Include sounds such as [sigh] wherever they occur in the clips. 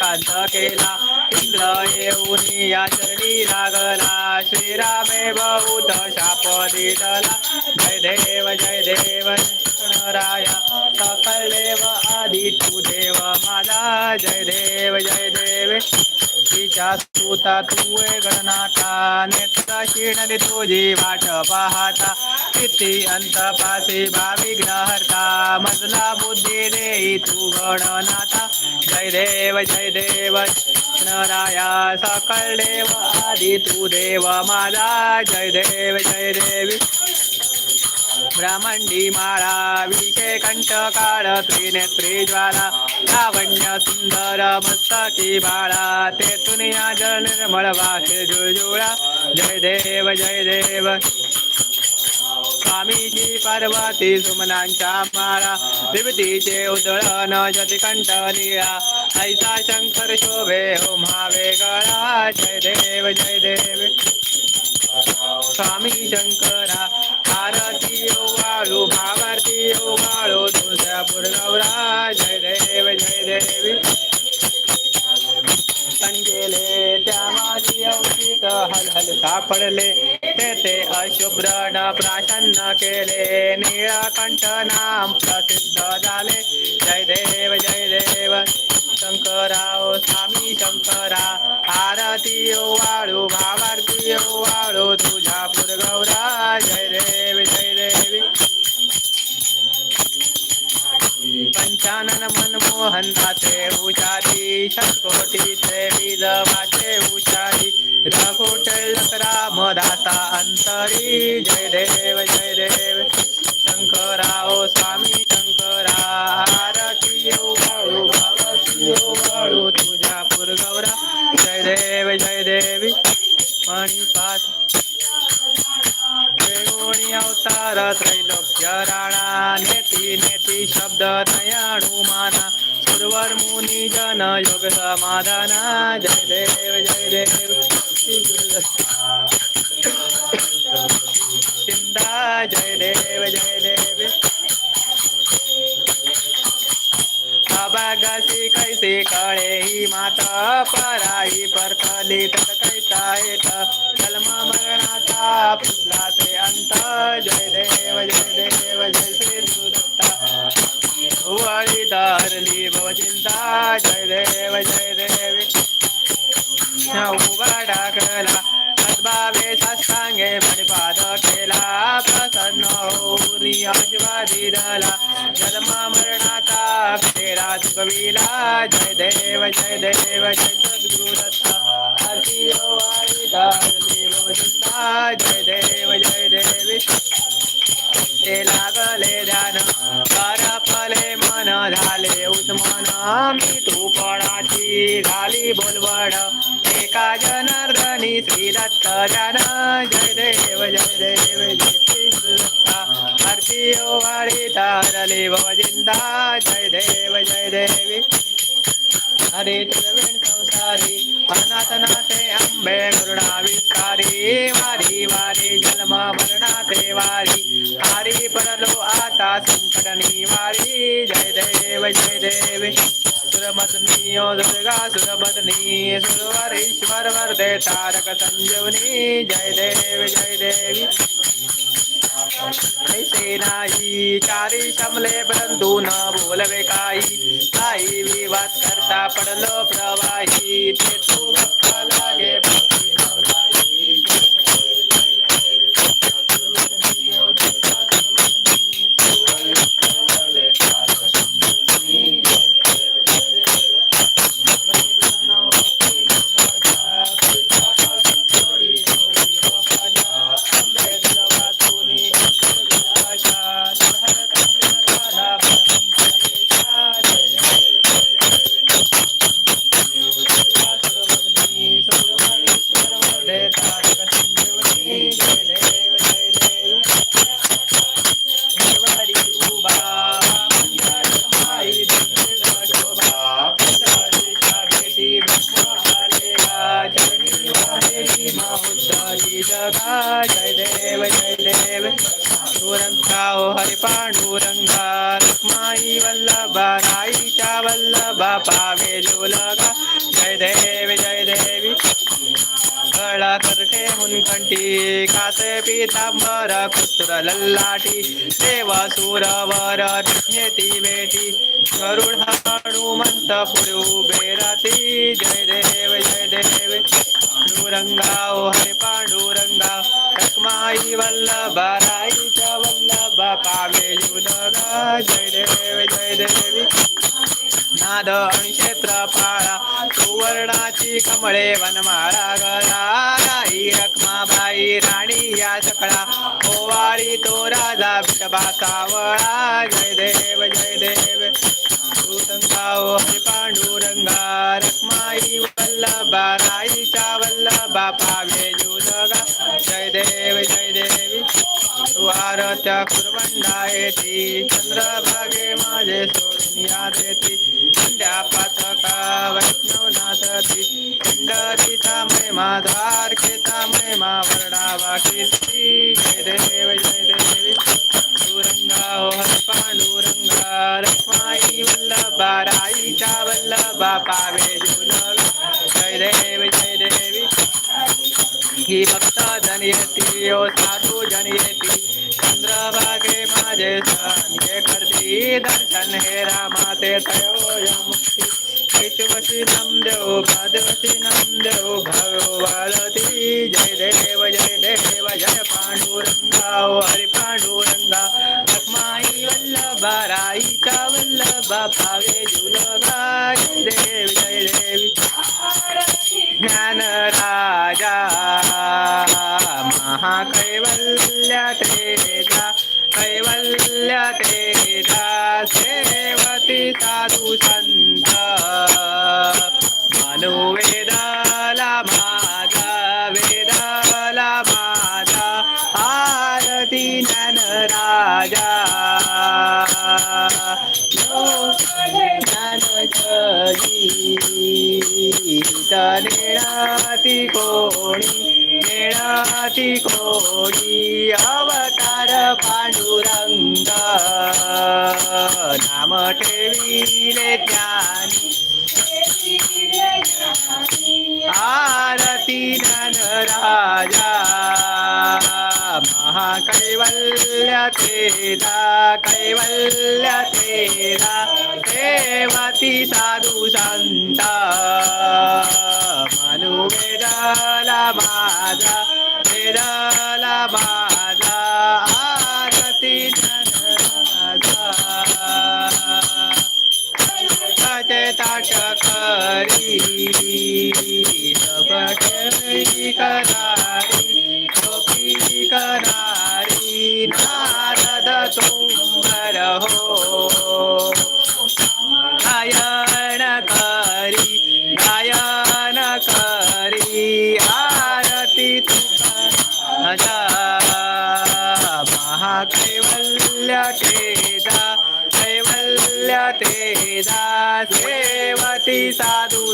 कांत केला. इंद्र येऊन या चरणी लागला. श्रीरामे बहुत शाप दिला. जय देव जय देव राया सकल देव आदि तू देव माझा. जय देव जय देव. तिच्या स्तुता तू गणनाथा. नेत्र शिणली तुझी वाट पाहता. किती अंत पासी भाविघ्न हरता मजला बुद्धी देई तू गणनाथा। जय देव जय देव नराया सकल देव आदि तू देव माझा। जय देव, जय देवी। ब्राह्मणी माळा विषय कंठ काळ त्रिनेत्री ज्वाला। लावण्य सुंदर मस्तकी बाळा। तेथून या जल निर्मळ वाहे जुळजुळा। जय देव जय देव। स्वामीजी पार्वती सुमनांच्या माळा. विभूतीचे उदळण जती कंठ निळा ऐसा शंकर शोभे हो महावे गळा. जय देव जय देव. स्वामी शंकरा आरती हो वाळू भावारती हो वाळू तुळजापूर गौरा जय देव जय देवी. गेले त्या माझी अवचित हल हल सापडले. ते अशुभ्रण प्राशन्न केले निळकंठ नाम प्रसिद्ध झाले। जय देव जय देव शंकराव स्वामी शंकरा आरती ओ वाळू भावारती वाळू तुझ्या गौरा, जय देव, जय देवी। पंचानन मनमोहन दासे उचारी शतकोटीचे विधवाचे उचारी रघुटळक रामदासा अंतरी जय देव जय देव शंकराओ स्वामी शंकरा आरती वाळू भावती वाळू तुझ्या गौरा जय देव जय देवी मणिपाठ त्रिगुणी अवतार त्रैलोक्य राणा नेती नेती शब्द माना सुरवर मुनी जन योग समाधाना जय देव जय देव परतली तत कैसा येत जन्म मरणाचा पुसला ते अंत जय देव जय देव, जय श्री गुरुदत्ता उवाळी धरली भवचिंता जय देव, जय देवी। टाकला सद्भावे मणिपाद केला। प्रसन्न होरी आशीर्वादी दला। जन्म मरणाचा तेरा कविला जय देव जय देव, जय सद्गुरु जय देव जय देवी ते लागले ध्यान मन झाले उत्मन मी तू पणाची झाली जनार्दनी श्री दत्त जन जय देव जय देव जय दत्ता आरती तारली भवजिंदा जय देव जय देवी हरे तुलवेण संसारी अनाथनाथे अंबे करुणा विस्तारी वारी वारी जन्म मरणाथे वारी हारी परलो आता संकट निवारी जय देव जय देव सुरमदनी ओ दुर्गा सुरमदनी सुरवरीश्वर वरदे तारक संजीवनी जय देव जय देवी ऐसे नाही चारी शमले परंतु न बोलवे काही काही विवाद करता पडलो प्रवाही ते तू लागे कासे पितांबर कुत्र लल्लाटी। देव सुरवर नेती बेटी। गरुड हनुमंत राती जय देव जय देव। पांडुरंगा, ओ हरे पांडुरंगा। रखमाई वल्लभ राईच्या वल्लभ पावे जय देव, जय देवी। नाद आणि क्षेत्रपाळा सुवर्णाची कमळे वनमाळा गळा राई रखमाबाई राणी या सकळा. ओवाळी तो राजा विषबा सावळा. जय देव जय देव. भूतंगा ओ हरी पांडुरंगा रखमाई वल्लभा राईच्या वल्लभा पावे जुलगा जय देव जय देवी. वारत्या कुरबंडा येती. चंद्रभागे माझे या देती संध्या पातका वैष्णवनाथती खंडतीचा महिमा द्वारकेचा महिमा वर्णावा कीर्ती जय देव, जय देवी पांडुरंगा ओ हर पांडुरंगा रखमाई वल्लभा राईच्या वल्लभा, पावे जय देव, जय देवी ही भक्त जन येती ओ साधू जन येती चंद्रभागे माझे संगे करती दर्शन हे रामा ते तयो मुक्ती वशी नामदेव भादवशी नामदेव भाव वाळती जय देव जय देव जय पांडुरंगा ओ हरी पांडुरंगा लक्ष्माई वल्लभा राईचा वल्लभा भावे जुलगा जय देव जय देवी ज्ञान राजा महाकैवल्य तेजा कैवल्य तेजा सेवती साधू संत. मनुवेदाला माझा वेदाला माझा आरती नन राजा. ज्ञान नेणाती कोणी नेणाती कोणी अवता पांडुरंग. नाम ठेविले ज्ञानी. आरती धन राजा महाकैवल्य तेरा कैवल्य तेरा देवती साधू संता. मनु वेदाला माझा वेदाला माझा ताट करी सबटई करारी गोपी करारी नारद तुंगर हो Satu.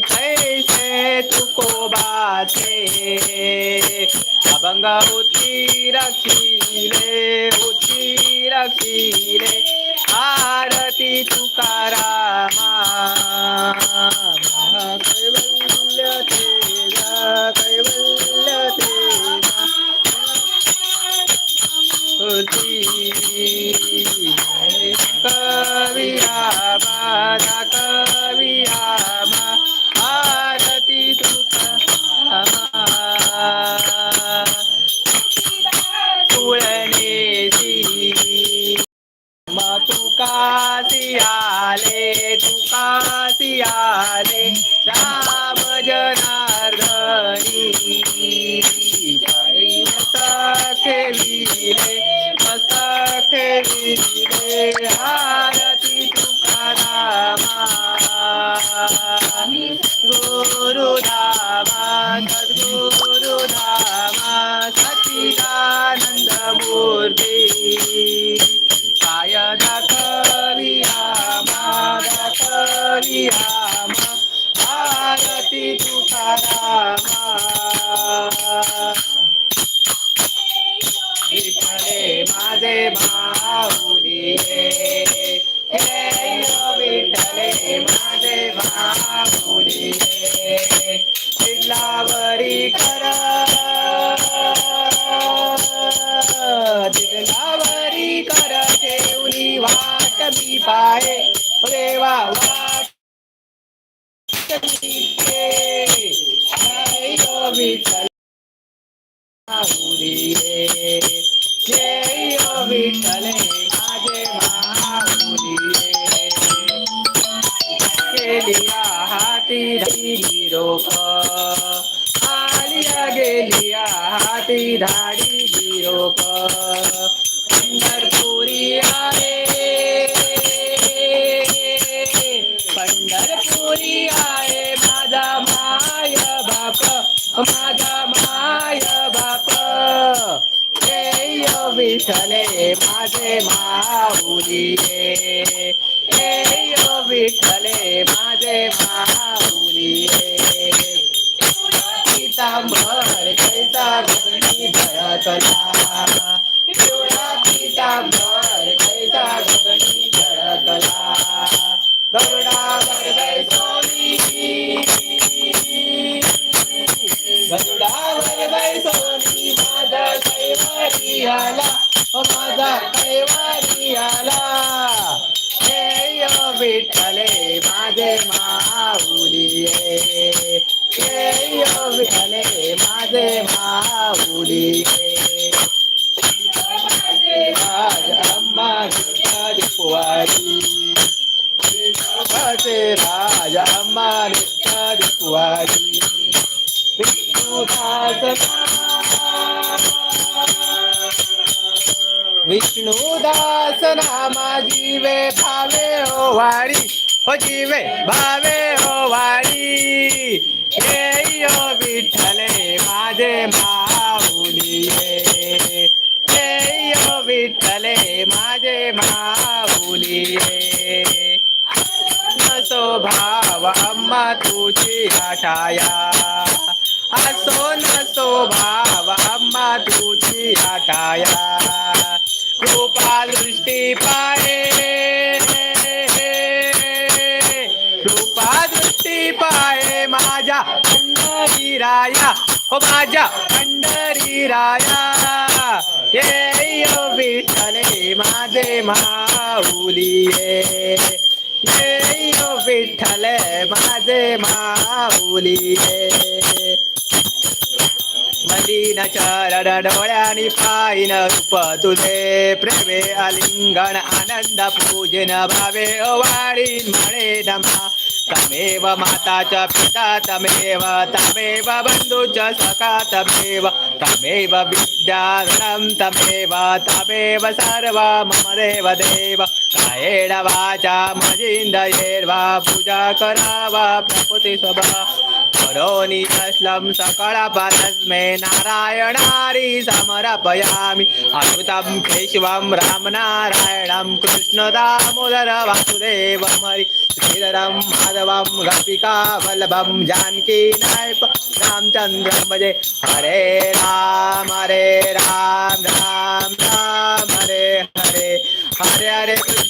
तैसे अबंगा तुकोबाचे अभंग रे उठी रखी रे आरती तुकारामा હાથી ધાડી ગીરો પંડરપુરી આવે. પંડરપુરી આવે. માધા માય બાપ માધા માય બાપ. વિઠલે માધે માઉરી એ વિઠલે विष्णुदास नामा जीवे भावे ओ वाडी हो जीवे भावे ओ वाडी हे ओ विठ्ठले माझे माऊली हे ओ विठ्ठले माझे माऊली नसो भाव अम्मा तुझी आठाया असो नसो भाव अम्मा तुझी आठाया कृपा दृष्टि पाए। कृपा दृष्टि पाए माझ्या पंढरी राया। हो माझ्या पंढरी राया। ये यो विठ्ठले माझे माऊली ये। ये विठ्ठले माझे माऊली ये मदीन चरण डोळ्यानी पायन रूप तुझे प्रेमे आलिंगन आनंद पूजन भावे वाडी म्हणे नमा तमेव माता च पिता तमेव तमेव बंधू च सखा तमेव तमेव विद्याधनं तमेव तमेव सर्व मम देव देव कायेण वाचा मजिंदयेर्वा पूजा करावा प्रकृती स्वभा करोनि अस्लं सकळपातस्मै नारायणारि समर्पयामि अच्युतं केशवं रामनारायणं कृष्णदामोदर वासुदेवं हरि। श्रीधरं माधवं गोपिका वल्लभं जानकी नायक रामचन्द्रं भजे। हरे राम हरे राम राम राम, हरे हरे। हरे हरे कृष्ण।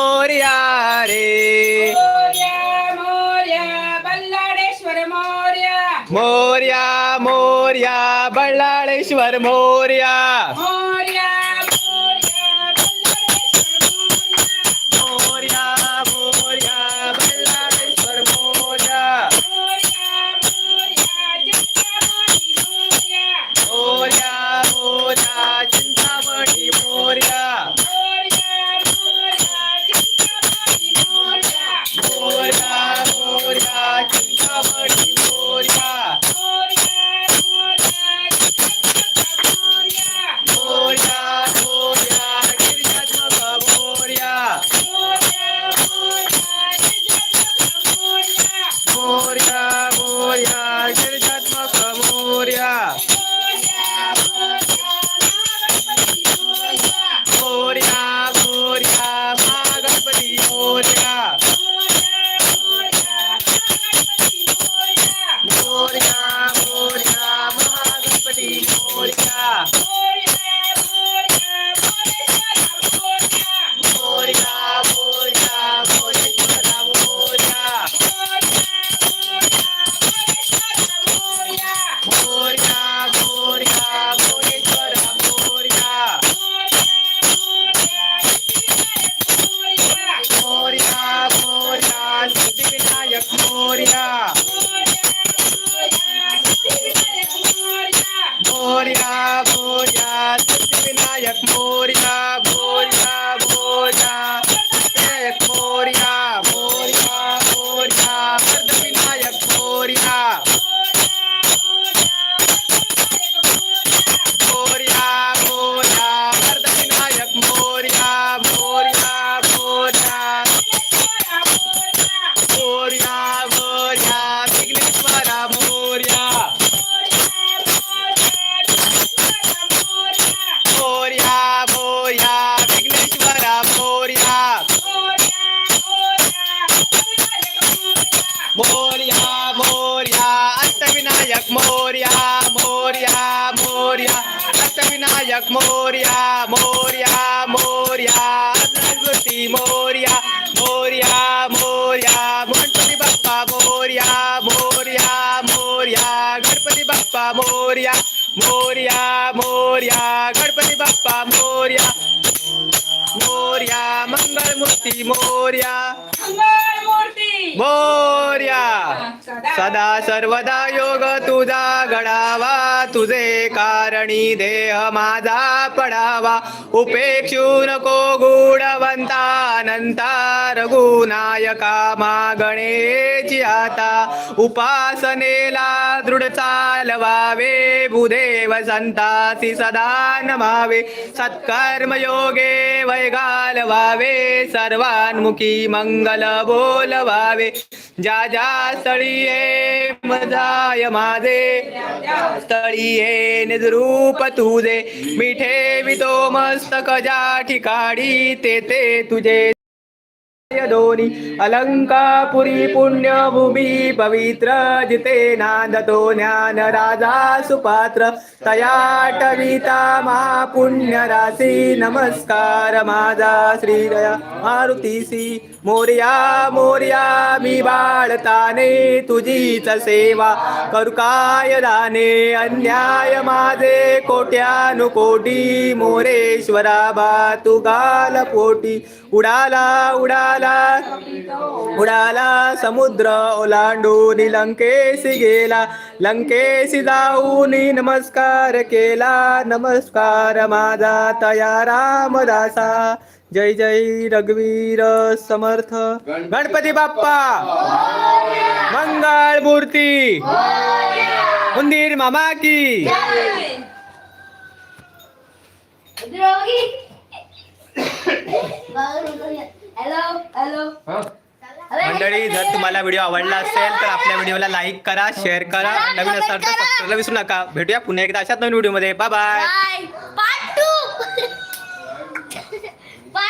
मोरया रे मोर्या मोर्या बल्लाळेश्वर मोर्या। मोरया मोरया बल्लाळेश्वर मोर्या। मोर्या Moria. मोरया मोरया मोरया. गणपती बाप्पा मोरया. मोरया मंगळमूर्ती मोरया. मोरया. सदा सर्वदा योग तुझा घडावा. तुझे कारणी देह माझा पडावा. उपेक्षू नको गुणवंता अनंता रघुनायका मागणेची आता. उपासनेला दृढ चालवावे भूदेव संतासी सदा नमावे. सत्कर्म योगे वैगालवावे सर्वान्मुखी मंगल बोलवावे. ज्या ज्या स्थळी ये मजाय माझे स्थळी ये निजरूप तुझे मिठे वितो मस्तक ज्या ठिकाणी ते तुझे. दोनी अलंकापुरी पुण्यभूमी पवित्र जिते नांदतो ज्ञान राजा सुपात्र तयाटविता महापुण्य राशी नमस्कार माझा श्रीदया मारुतीसी मोर्या मोर्या मी बाळताने तुझीच सेवा। करुकाय दाने अन्याय माझे कोट्यानुकोटी। मोरेश्वरा बा तू गाल पोटी उडाला उडाला उडाला समुद्र ओलांडून लंकेशी गेला. लंकेशी जाऊन नमस्कार केला. नमस्कार माझा तया रामदासा. जय जय रघुवीर समर्थ. गणपती बाप्पा! मंगळ मूर्ती! मंदिर मामा की! मंडळी जर तुम्हाला व्हिडिओ आवडला असेल तर आपल्या व्हिडिओला लाईक करा शेअर करा नवीन असाल तर विसरू नका. भेटूया पुन्हा एकदा अशाच नवीन व्हिडिओमध्ये. Bye bye [laughs]